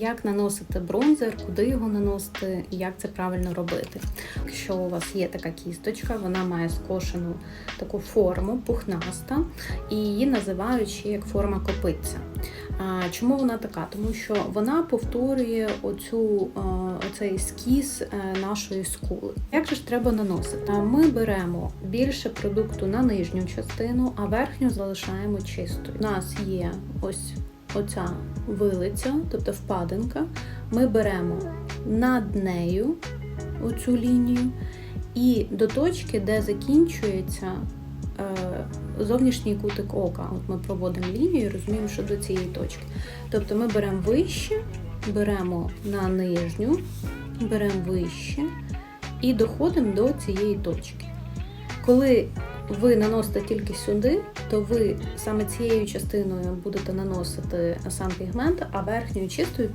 Як наносити бронзер, куди його наносити і як це правильно робити. Якщо у вас є така кісточка, вона має скошену таку форму, пухнаста, і її називають ще як форма копитця. А, Чому вона така? Тому що вона повторює оцю, оцей ескіз е, нашої скули. Як же ж треба наносити? Ми беремо більше продукту на нижню частину, а верхню залишаємо чистою. У нас є ось оця вилиця, тобто впадинка. Ми беремо над нею оцю лінію і до точки, де закінчується е, зовнішній кутик ока. От ми проводимо лінію і розуміємо, що до цієї точки. Тобто ми беремо вище, беремо на нижню, беремо вище і доходимо до цієї точки. Коли ви наносите тільки сюди, то ви саме цією частиною будете наносити сам пігмент, а верхньою чистою